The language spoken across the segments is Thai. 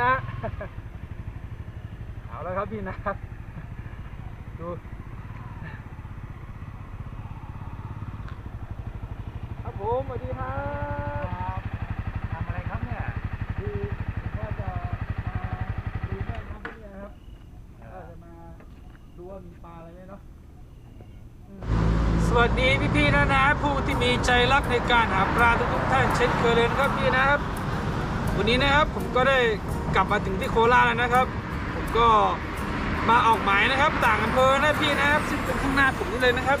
นะ เอาแล้วครับพี่นะครับดูครับผมสวัสดีครับทำอะไรครับเนี่ยคือผมว่าจะมาดูแม่น้ำที่นี่นะครับก็จะมาดูว่ามีปลาอะไรไหมเนาะสวัสดีพี่ๆนะนะผู้ที่มีใจรักในการหาปลาทุกๆท่านเช่นเคยเลยนะครับพี่นะครับ วันนี้นะครับผมก็ได้ กลับมาถึงที่โคราชแล้วนะครับผมก็มาออกหมายนะครับ ต่างอำเภอนะพี่นะครับซึ่งเป็นข้างหน้าผมนี่เลยนะครับ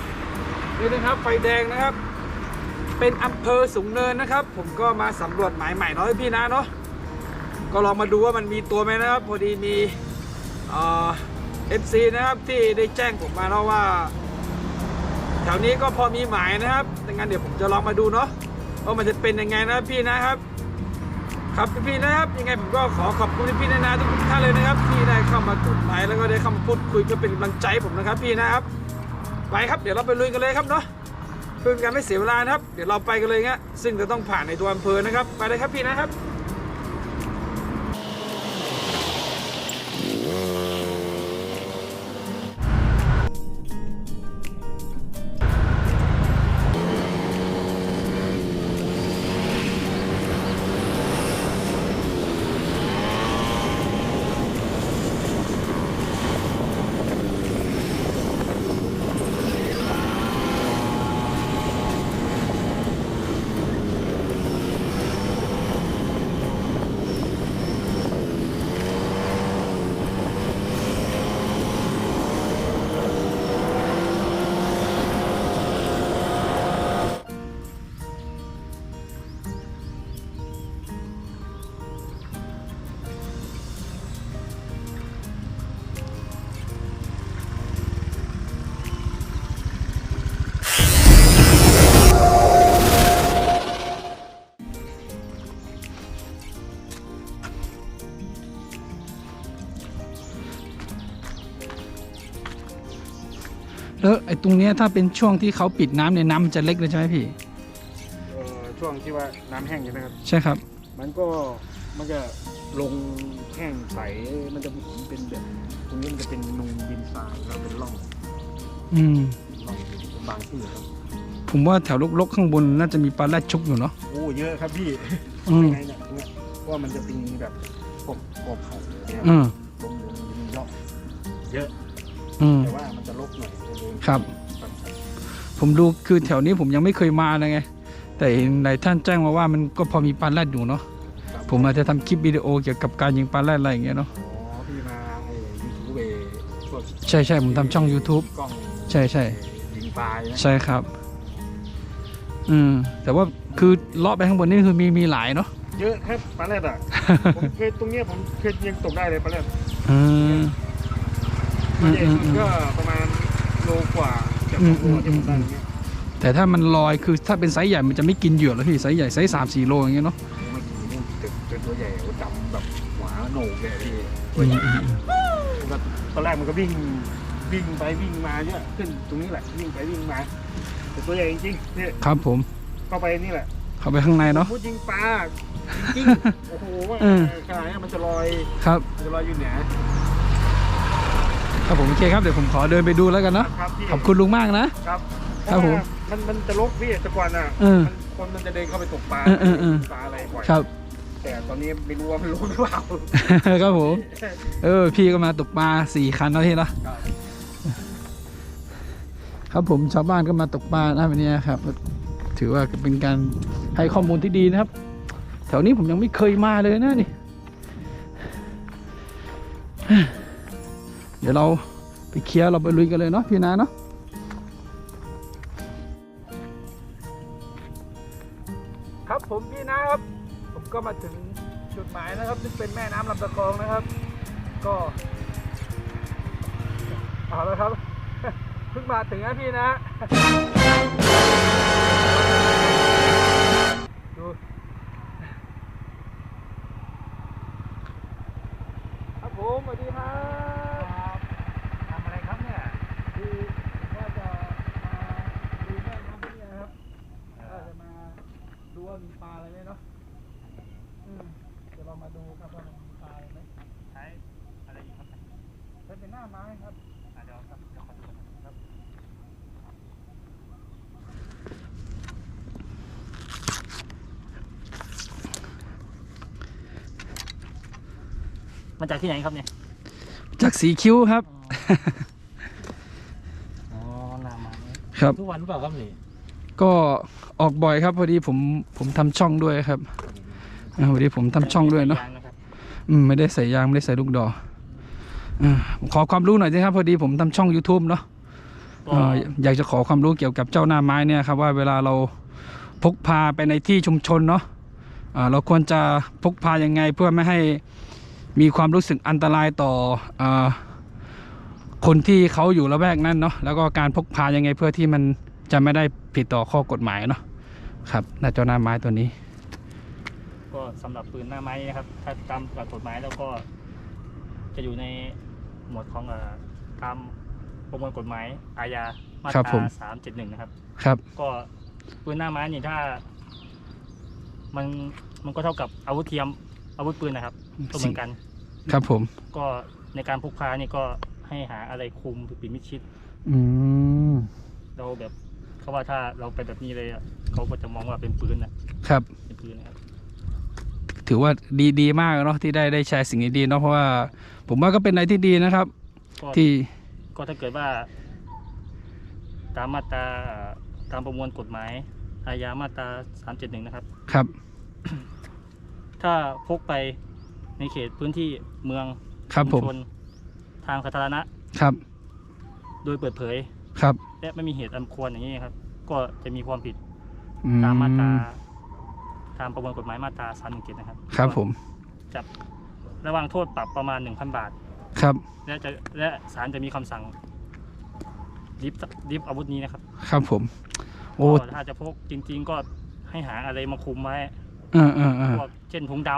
นี่นะครับไฟแดงนะครับ เป็นอำเภอสูงเนินนะครับ ผมก็มาสำรวจหมายใหม่เนาะพี่นะเนาะก็ลองมาดูว่ามันมีตัวไหมนะครับ พอดีมีเอ่อฟซีนะครับที่ได้แจ้งผมมาเนาะว่า แถวนี้ก็พอมีหมายนะครับดังนั้นเดี๋ยวผมจะลองมาดูเนาะว่ามันจะเป็นยังไงนะพี่นะครับ ครับพี่ๆนะครับ ยังไงผมก็ขอขอบคุณพี่ๆนานาทุกท่านเลยนะครับ ที่ได้เข้ามากดไลค์แล้วก็ได้เข้ามาพูดคุยก็เป็นกำลังใจผมนะครับพี่นะครับไปครับเดี๋ยวเราไปลุยกันเลยครับเนาะเพื่อเป็นการไม่เสียเวลานะครับ เดี๋ยวเราไปกันเลยเงี้ยซึ่งจะต้องผ่านในตัวอำเภอนะครับ ไปเลยครับพี่นะครับ แล้วไอ้ตรงเนี้ยถ้าเป็นช่วงที่เขาปิดน้ำเนี่ยน้ำมันจะเล็กเลยใช่ไหมพี่เอ่อช่วงที่ว่าน้ำแห้งใช่ไหมครับ ใช่ครับ มันก็มันจะลงแห้งใส มันจะเป็นแบบตรงนี้มันจะเป็นนูนดินทรายแล้วเป็นร่องอืมร่องเป็นบางที่ครับ ผมว่าแถวลกๆข้างบนน่าจะมีปลาแรดชุกอยู่เนาะโอ้เยอะครับพี่อืมยังไงเนี่ยตรงเนี้ยว่ามันจะเป็นแบบกบกบเขาเนี่ยอืมลงลงมีเยอะเยอะ อืมแต่ว่ามันจะลกหน่อยจะเดินครับครับ ผมดูคือแถวนี้ผมยังไม่เคยมาเลยไง แต่เห็นหลายท่านแจ้งมาว่ามันก็พอมีปลาแรดอยู่เนาะครับผมอาจจะทำคลิปวิดีโอเกี่ยวกับการยิงปลาแรดอะไรอย่างเงี้ยเนาะอ๋อพี่มาไอ้ยูทูบเอพวกใช่ใช่ผมทำช่อง YouTube กล้องใช่ใช่ยิงปลายนะใช่ครับ อืมแต่ว่าคือเลาะไปข้างบนนี่คือมีมีหลายเนาะเยอะครับปลาแรดอะ ผมเคยตรงเนี้ยผมเคยยังตกได้เลยปลาแรดอืม ตัวใหญ่อืมสุดอืมก็ประมาณโลกว่าจากอืโลมอืมที่ผมได้อืมเนี่ยแต่ถ้ามันลอยคือถ้าเป็นไซส์ใหญ่มันจะไม่กินเหยื่อแล้วพี่ไซส์ใหญ่ไซส์สามสี่โลอย่างเงี้ยเนาะเมื่อกี้นี่เป็นเป็นตัวใหญ่โอ้ดำแบบหัวโหนกเลยพี่อืมอืมอืมมันก็ตอนแรกมันก็วิ่งวิ่งไปวิ่งมาเนี่ยขึ้นตรงนี้แหละวิ่งไปวิ่งมาแต่ตัวใหญ่จริงๆเนี่ยครับผมเข้าไปนี่แหละเข้าไปข้างในเนาะ พูดจริงปลาจริงๆโอ้โหว่าอืมขนาดนี้มันจะลอยครับ มันจะลอยอยู่เหนือ ครับผมโอเคครับเดี๋ยวผมขอเดินไปดูแล้วกันเนาะครับพี่ขอบคุณลุงมากนะ ครับครับผม เพาะว่ามันมันจะลกพี่แต่ก่อนอะเออ มันคนมันจะเดินเข้าไปตกปลาเออเออเออ ปลาอะไรบ่อยครับ แต่ตอนนี้ไม่รู้ว่ามันลกหรือเปล่า ครับผม เออ พี่ก็มาตกปลาสี่คันแล้วพี่เนาะครับ ครับผมชาวบ้านก็มาตกปลานะวันนี้ครับ ถือว่าเป็นการให้ข้อมูลที่ดีนะครับ แถวนี้ผมยังไม่เคยมาเลยนะนี่เดี๋ยวเราไปเคลียร์เราไปลุยกันเลยเนาะพี่นาเนาะครับผมพี่นะครับ ผมก็มาถึงจุดหมายนะครับซึ่งเป็นแม่น้ำลำตะคองนะครับ ก็เอาล้วครับเพิ่งมาถึงนะพี่นะ มาจากที่ไหนครับเนี่ย จากสีคิ้วครับ อ๋อนาไม้ครับ ทุกวันหรือเปล่าครับนี่ก็ออกบ่อยครับพอดีผมผมทำช่องด้วยครับอ่าพอดีผมทำช่องด้วยเนาะงนะครับอืมไม่ได้ใส่ยางไม่ได้ใส่ลูกดอกอ่าผม ขอความรู้หน่อยสิครับพอดีผมทำช่อง YouTube เนาะก็เอ่ออยากจะขอความรู้เกี่ยวกับเจ้าหน้าไม้เนี่ยครับว่าเวลาเราพกพาไปในที่ชุมชนเนาะอ่าเราควรจะพกพายังไงเพื่อไม่ให้มีความรู้สึกอันตรายต่ออาคนที่เขาอยู่ละแวกนั้นเนาะแล้วก็การพกพายังไงเพื่อที่มันจะไม่ได้ผิดต่อข้อกฎหมายเนาะครับน่าเจ้าหน้าไม้ตัวนี้ ก็สำหรับปืนหน้าไม้นะครับ ถ้าตามหลักกฎหมายแล้วก็จะอยู่ใน หมวดของเอ่อตามประมวลกฎหมายอาญามาตครับผรามสามเจ็ดหนึ่งนะครับ ครับ ก็ปืนหน้าไม้นี่ถ้า มันมันก็เท่ากับอาวุธเทียมอาวุธปืนนะครับก็เหมือนกัน ครับผม ก็ในการพกพานี่ก็ให้หาอะไรคุมปิดมิดชิด อืม เราแบบเขาว่าถ้าเราไปแบบนี้เลยอะเขาก็จะมองว่าเป็นปืนนะครับ เป็นปืนนะครับ ถือว่าดีดีมากเนาะที่ได้ได้แชร์สิ่งดีๆเนาะเพราะว่า ผมว่าก็เป็นอะไรที่ดีนะครับ ก็ที่ก็ถ้าเกิดว่า ตามมาตราเอ่อตามประมวลกฎหมาย อาญามาตราสามเจ็ดหนึ่งนะครับ ครับ ถ้าพกไปในเขตพื้นที่เมืองครับผชุมมชนทางสาธารณะ ครับ โดยเปิดเผย ครับและไม่มีเหตุอันควรอย่างนี้ครับ ก็จะมีความผิดอื ตามมาตรา ตามประมวลกฎหมายมาตราสามหนึ่งเจ็ดนะครับครับผมจับระวังโทษปรับประมาณหนึ่งพันบาท ครับ และจะและศาลจะมีคำสั่งดิฟดิฟอาวุธนี้นะครับครับผม โอ้ก็ถ้าจะพกจริง ๆ ก็ให้หาอะไรมาคุมไว้เออเออเออพวกเช่นถุงด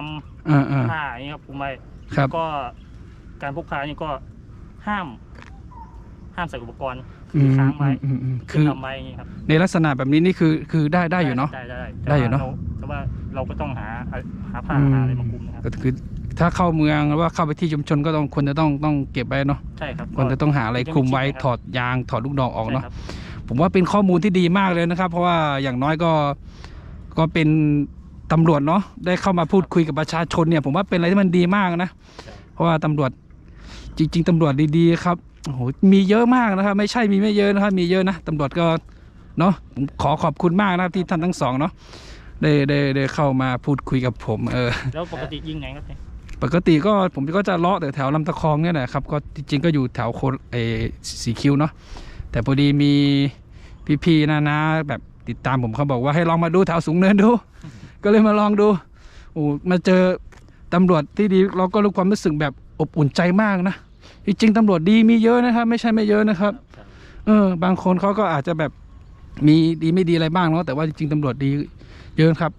เออเออำผ้าอย่างนี้ครับคุมไว้ ครับ ก็การพกพานี่ก็ห้าม ห้ามใส่อุปกรณ์อืคือมค้างไว้อืมอืมขึ้คืนอลำไว้อย่างนี้ครับในลักษณะแบบนี้นี่คือคือได้ได้อยู่เนาะ ได้ได้ได้อยู่เนอะแต่ว่าเราก็ต้องหาหาผ้าอืมหาอะไรมาคุมนะครับก็คือถ้าเข้าเมืองหรือว่าเข้าไปที่ชุมชนก็ต้องควรจะต้องต้องเก็บไว้เนาะใช่ครับควรจะต้องหาอะไรคลุมไว้จะมีถอดยางถอดลูกดอกออกใช่เนาะครับผมว่าเป็นข้อมูลที่ดีมากเลยนะครับ เพราะว่าอย่างน้อยก็ก็เป็นตำรวจเนาะได้เข้ามาพูดคุยกับประชาชนเนี่ย ผมว่าเป็นอะไรที่มันดีมากนะ เพราะว่าตำรวจจริง ๆตำรวจดีๆครับโอ้โหมีเยอะมากนะครับ ไม่ใช่มีไม่เยอะนะครับ มีเยอะนะตำรวจก็เนาะผมขอขอบคุณมากนะครับที่ท่านทั้งสองเนาะ ได้ได้ได้เข้ามาพูดคุยกับผม เออ แล้วปกติยิงไหนครับเนี่ยปกติก็ผมก็จะเลาะแต่แถวลำตะคองเนี่ยแหละครับ ก็จริงๆก็อยู่แถวโคเออสีคิ้วเนาะแต่พอดีมีพี่ๆนาๆแบบติดตามผมเขาบอกว่าให้ลองมาดูแถวสูงเนินดู ก็เลยมาลองดูโอ้มาเจอตำรวจที่ดีเราก็รู้ความรู้สึกแบบอบอุ่นใจมากนะจริงๆตำรวจดีมีเยอะนะครับ ไม่ใช่ไม่เยอะนะครับ เออบางคนเขาก็อาจจะแบบมีดีไม่ดีอะไรบ้างเนาะแต่ว่าจริงๆตำรวจดี เยอะครับ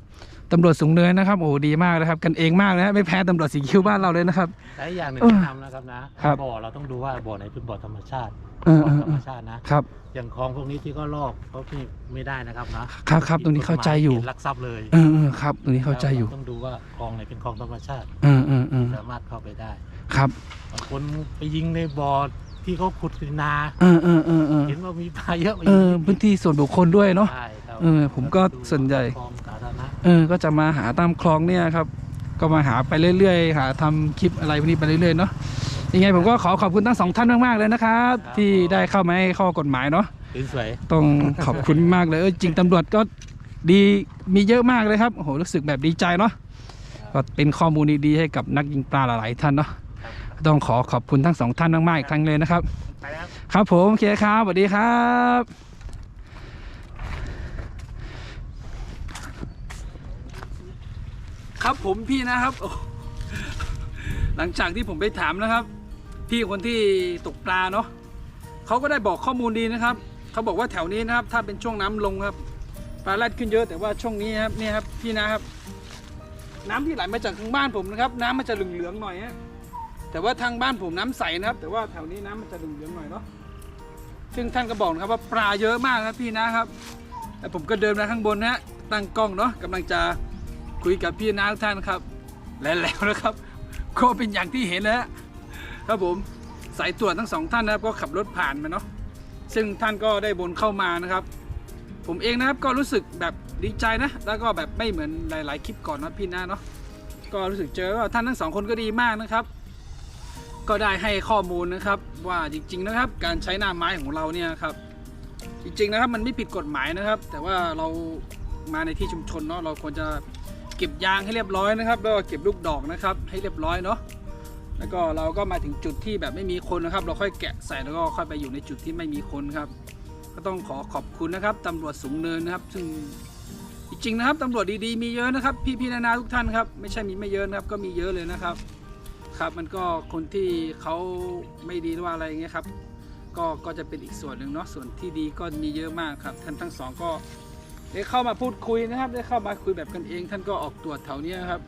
ตำรวจสูงเนินนะครับโอ้ดีมากนะครับ กันเองมากนะฮะไม่แพ้ตำรวจสีคิ้วบ้านเราเลยนะครับและอีกอย่างหนึ่งเออแนะนำนะครับนะครับ บ่อเราต้องดูว่าบ่อไหนเป็นบ่อธรรมชาติเออบ่เอออธรเอรมอชาตินะ ครับ อย่างคลองพวกนี้ที่ก็ลอกเขาที่ไม่ได้นะครับนะครับครับตรงนี้เข้าใจอยู่ผิดลักทรัพย์เลยเออเออครับตรงนี้เข้าใจอยู่รต้องดูว่าคลองไหนเป็นคลองธรรมชาติ เออเออเออสามารถเข้าไปได้ครับ บางคนไปยิงในบ่อ ที่เขาขุดเป็นนาเออเออเออเออเห็นว่ามีปลาเยอะไปเอยิงอพื้นที่ส่วนบุคคลด้วยเนาะ ใช่ครับเออผมก็ส่วนใหญ่ คลองสาธารณะเออ ก็จะมาหาตามคลองเนี่ยครับ ก็มาหาไปเรื่อยๆ หาทำคลิปอะไรพวกนี้ไปเรื่อยๆเนาะ ยังไงผมก็ขอขอบคุณทั้งสองท่านมากๆเลยนะครับ ที่ได้เข้ามาให้ข้อกฎหมายเนาะ สวยต้องขอบคุณมากเลยเออจริงตำรวจก็ดีมีเยอะมากเลยครับโอ้โหรู้สึกแบบดีใจเนาะก็เป็นข้อมูลดีๆให้กับนักยิงปลาหลายๆท่านเนาะ ต้องขอขอบคุณทั้งสองท่านมากๆอีกครั้งเลยนะครับไปแล้วครับครับผมโอเคครับสวัสดีครับครับผมพี่นะครับโอ้หลังจากที่ผมไปถามนะครับ พี่คนที่ตกปลาเนาะเขาก็ได้บอกข้อมูลดีนะครับเขาบอกว่าแถวนี้นะครับ ถ้าเป็นช่วงน้ำลงครับปลาแรดขึ้นเยอะแต่ว่าช่วงนี้ครับเนี่ยครับพี่นะครับ น้ำที่ไหลมาจากทางบ้านผมนะครับ น้ำมันจะเหลืองๆหน่อยฮะ แต่ว่าทางบ้านผมน้ำใสนะครับ แต่ว่าแถวนี้น้ำมันจะเหลืองๆหน่อยเนาะซึ่งท่านก็บอกนะครับว่าปลาเยอะมากครับพี่นะครับแต่ผมก็เดินมาข้างบนนะตั้งกล้องเนาะกำลังจะคุยกับพี่น้าทุกท่านครับ และแล้วนะครับ ก็เป็นอย่างที่เห็นนะฮะครับผมสายตรวจทั้งสองท่านนะครับ ก็ขับรถผ่านมาเนาะซึ่งท่านก็ได้บนเข้ามานะครับ ผมเองนะครับก็รู้สึกแบบดีใจนะ แล้วก็แบบไม่เหมือนหลาย ๆ คลิปก่อนนะพี่นะเนาะก็รู้สึกเจอว่าท่านทั้งสองคนก็ดีมากนะครับ ก็ได้ให้ข้อมูลนะครับว่าจริง ๆนะครับ การใช้หน้าไม้ของเราเนี่ยครับ จริงๆนะครับมันไม่ผิดกฎหมายนะครับ แต่ว่าเรามาในที่ชุมชนเนาะเราควรจะเก็บยางให้เรียบร้อยนะครับ แล้วก็เก็บลูกดอกนะครับ ให้เรียบร้อยเนาะแล้วก็เราก็มาถึงจุดที่แบบไม่มีคนนะครับ เราค่อยแกะใส่แล้วก็ค่อยไปอยู่ในจุดที่ไม่มีคนครับ ก็ต้องขอขอบคุณนะครับตำรวจสูงเนินนะครับ ซึ่งจริงๆนะครับตำรวจดีๆมีเยอะนะครับ พี่ๆนานาทุกท่านครับไม่ใช่มีไม่เยอะนะครับก็มีเยอะเลยนะครับ ครับมันก็คนที่เขาไม่ดีหรือว่าอะไรเงี้ยครับก็ก็จะเป็นอีกส่วนหนึ่งเนาะส่วนที่ดีก็มีเยอะมากครับ ท่านทั้งสองก็ได้เข้ามาพูดคุยนะครับ ได้เข้ามาคุยแบบกันเอง ท่านก็ออกตรวจแถวเนี้ยครับ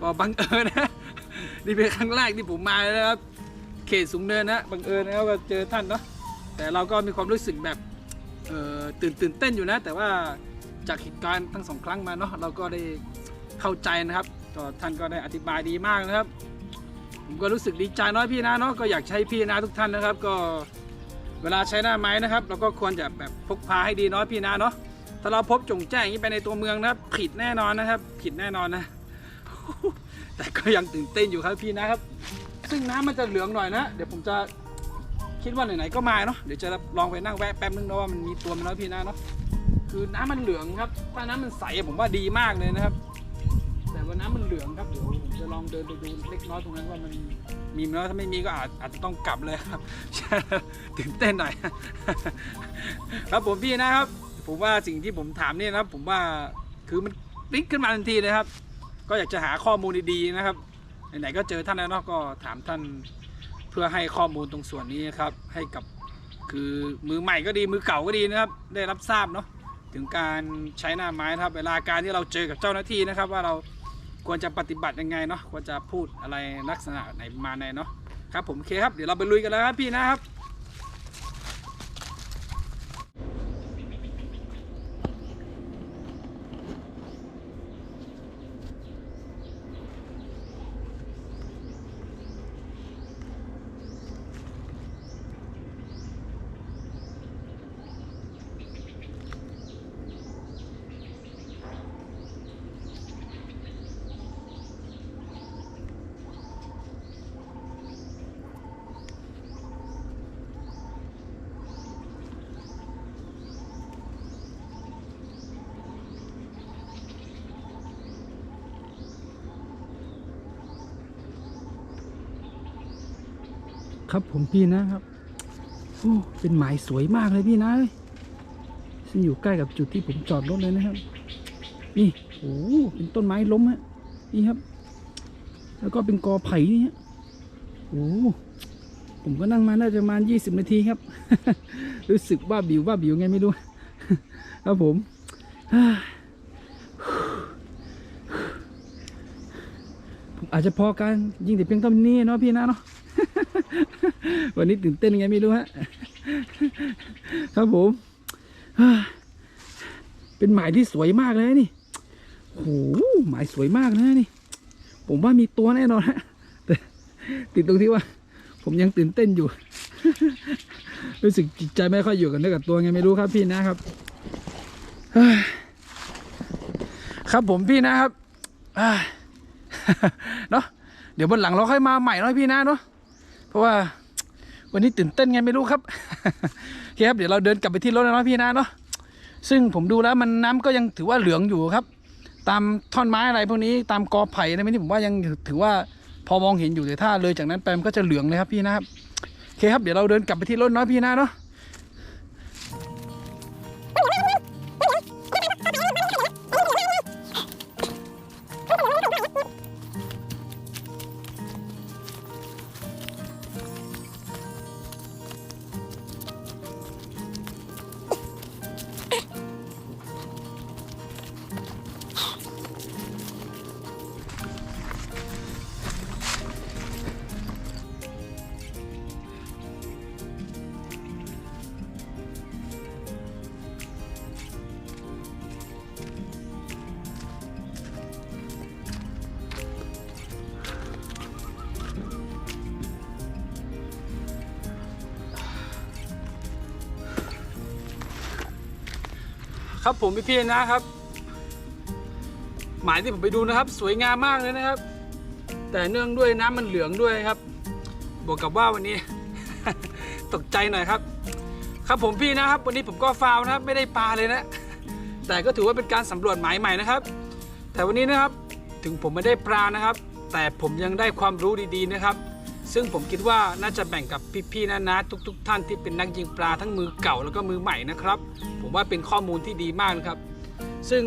ก็บังเอิญนะนี่เป็นครั้งแรกที่ผมมาเลยนะครับ เขตสูงเนินนะบังเอิญนะครับก็เจอท่านเนาะแต่เราก็มีความรู้สึกแบบเอ่อตื่นตื่นเต้นอยู่นะ แต่ว่าจากเหตุการณ์ทั้งสองครั้งมาเนาะเราก็ได้เข้าใจนะครับก็ท่านก็ได้อธิบายดีมากนะครับ ผมก็รู้สึกดีใจน้อยพี่นะเนาะก็อยากใช้พี่นะทุกท่านนะครับ ก็เวลาใช้หน้าไม้นะครับเราก็ควรจะแบบพกพาให้ดีน้อยพี่นะเนาะถ้าเราพบจงแจ้งอย่างนี้ไปในตัวเมืองนะครับ ผิดแน่นอนนะครับ ผิดแน่นอนนะ แต่ก็ยังตื่นเต้นอยู่ครับพี่นะครับ ซึ่งน้ำมันจะเหลืองหน่อยนะ เดี๋ยวผมจะคิดว่าไหนๆก็มาเนาะเดี๋ยวจะลองไปนั่งแวะแป๊บนึงเนาะว่ามันมีตัวมันแล้วพี่นะเนาะคือน้ำมันเหลืองครับ ถ้าน้ำมันใสผมว่าดีมากเลยนะครับ แต่ว่าน้ำมันเหลืองครับเดี๋ยวผมจะลองเดินไปดูเล็กน้อยตรงนั้นว่ามันมีไหมถ้าไม่มีก็อาจอาจจะต้องกลับเลยครับ ตื่นเต้นหน่อย ครับผมพี่นะครับ ผมว่าสิ่งที่ผมถามเนี่ยนะครับ ผมว่าคือมันปิ๊กขึ้นมาทันทีเลยครับ ก็อยากจะหาข้อมูลดีๆนะครับไหนๆก็เจอท่านแล้วเนาะก็ถามท่านเพื่อให้ข้อมูลตรงส่วนนี้นะครับ ให้กับคือมือใหม่ก็ดีมือเก่าก็ดีนะครับ ได้รับทราบเนาะถึงการใช้หน้าไม้นะครับ เวลาการที่เราเจอกับเจ้าหน้าที่นะครับ ว่าเรา ควรจะปฏิบัติยังไงเนาะควรจะพูดอะไรลักษณะไหนมาณไหนเนาะครับผมโอเคครับเดี๋ยวเราไปลุยกันแล้วครับพี่นะครับ ครับผมพี่นะครับโอ้เป็นหมายสวยมากเลยพี่นะซึ่งอยู่ใกล้กับจุดที่ผมจอดรถเลยนะครับ นี่โอ้เป็นต้นไม้ล้มฮะนี่ครับ แล้วก็เป็นกอไผ่นี่ฮะโอ้ผมก็นั่งมาน่าจะประมาณ20นาทีครับ รู้สึกว่าบิวว่าบิวไงไม่รู้ ครับผม ผม อาจจะพอกันยิงแต่เพียงเท่านี้เนาะพี่นะเนาะวันนี้ตื่นเต้นยังไงไม่รู้ฮะครับผม เป็นหมายที่สวยมากเลยนี่โอ้โหหมายสวยมากนะนี่ ผมว่ามีตัวแน่นอนฮะแต่ติดตรงที่ว่า ผมยังตื่นเต้นอยู่รู้สึกจิตใจไม่ค่อยอยู่กันด้วยกับตัวไงไม่รู้ครับพี่นะครับครับผมพี่นะครับอ่า เนาะเดี๋ยวบนหลังเราค่อยมาใหม่เนาะพี่นะเนาะเพราะว่าวันนี้ตื่นเต้นไงไม่รู้ครับโอเคครับเดี๋ยวเราเดินกลับไปที่รถแล้วเนาะพี่นะเนาะซึ่งผมดูแล้วมันน้ำก็ยังถือว่าเหลืองอยู่ครับ ตามท่อนไม้อะไรพวกนี้ตามกอไผ่อะไรนี้ผมว่ายังถือว่าพอมองเห็นอยู่แต่ถ้าเลยจากนั้นไปมันก็จะเหลืองเลยครับพี่นะครับโอเคครับเดี๋ยวเราเดินกลับไปที่รถเนาะพี่นะเนาะ ครับผมพี่ๆนะครับ หมายที่ผมไปดูนะครับ สวยงามมากเลยนะครับ แต่เนื่องด้วยน้ำมันเหลืองด้วยครับ บวกกับว่าวันนี้ ตกใจหน่อยครับ ครับผมพี่นะครับ วันนี้ผมก็ฟาวนะครับ ไม่ได้ปลาเลยนะ แต่ก็ถือว่าเป็นการสำรวจหมายใหม่นะครับ แต่วันนี้นะครับถึงผมไม่ได้ปลานะครับ แต่ผมยังได้ความรู้ดีๆนะครับ ซึ่งผมคิดว่าน่าจะแบ่งกับพี่ๆนะนะทุกๆท่านที่เป็นนักยิงปลาทั้งมือเก่าแล้วก็มือใหม่นะครับ ผมว่าเป็นข้อมูลที่ดีมากนะครับ ซึ่ง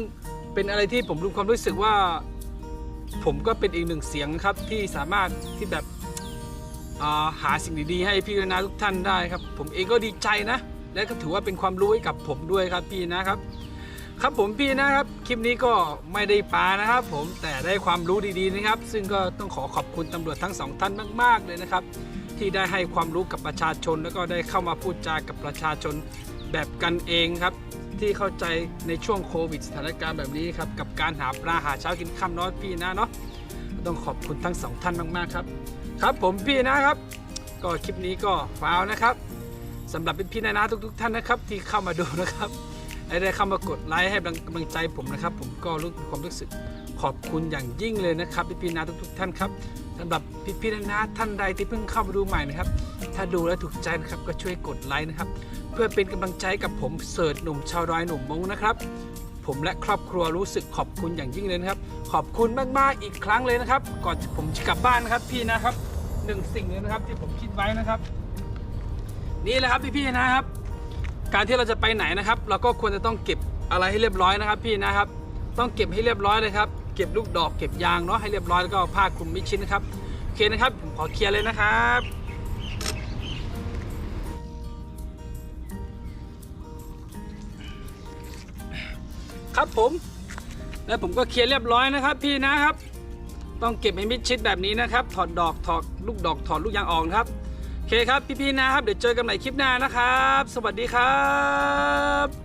เป็นอะไรที่ผมรู้ความรู้สึกว่า ผมก็เป็นอีกหนึ่งเสียงนะครับที่สามารถที่แบบาหาสิ่งดีๆ ให้พี่นะทุกท่านได้ครับ ผมเองก็ดีใจนะ และก็ถือว่าเป็นความรู้ให้กับผมด้วยครับพี่นะครับ ครับผมพี่นะครับ คลิปนี้ก็ไม่ได้ปลานะครับ ผมแต่ได้ความรู้ดีๆนะครับ ซึ่งก็ต้องขอขอบคุณตำรวจทั้งสองท่านมาก ๆ เลยนะครับ ที่ได้ให้ความรู้กับประชาชน แล้วก็ได้เข้ามาพูดจากับประชาชนแบบกันเองครับ ที่เข้าใจในช่วงโควิดสถานการณ์แบบนี้ครับกับการหาปลาหาเช้ากินค่ำเน้อยพี่นะเนาะต้องขอบคุณทั้งสองท่านมากๆครับ ครับผมพี่นะครับ ก็คลิปนี้ก็ฟาวนะครับสำหรับพี่ๆนะนะทุก ๆ ท่านนะครับ ที่เข้ามาดูนะครับ ได้เข้ามากดไลค์ให้กำลังใจผมนะครับ ผมก็รู้ความรู้สึกขอบคุณอย่างยิ่งเลยนะครับ พี่ๆนะทุกๆท่านครับสำหรับพี่ๆนะนะท่านใดที่เพิ่งเข้ามาดูใหม่นะครับ ถ้าดูแล้วถูกใจนะครับก็ช่วยกดไลค์นะครับ เพื่อเป็นกำลังใจกับผมเสิร์ชหนุ่มชาวดอยหนุ่มมงนะครับผมและครอบครัวรู้สึกขอบคุณอย่างยิ่งเลยนะครับ ขอบคุณมาก ๆ อีกครั้งเลยนะครับ ก่อนผมจะกลับบ้านนะครับพี่นะครับหนึ่งสิ่งเลยนะครับที่ผมคิดไว้นะครับ นี่แหละครับพี่ๆนะครับ การที่เราจะไปไหนนะครับ เราก็ควรจะต้องเก็บอะไรให้เรียบร้อยนะครับ พี่นะครับ ต้องเก็บให้เรียบร้อยเลยครับ เก็บลูกดอกเก็บยางเนาะให้เรียบร้อยแล้วก็เอาผ้าคลุมมิดชิดนะครับโอเคนะครับ ผมขอเคลียร์เลยนะครับครับผม แล้วผมก็เคลียร์เรียบร้อยนะครับ พี่นะครับ ต้องเก็บให้มิดชิดแบบนี้นะครับ ถอดดอกถอดลูกดอกถอดลูกยางออกนะครับ ครับพี่ๆนะครับ เดี๋ยวเจอกันใหม่คลิปหน้านะครับ สวัสดีครับ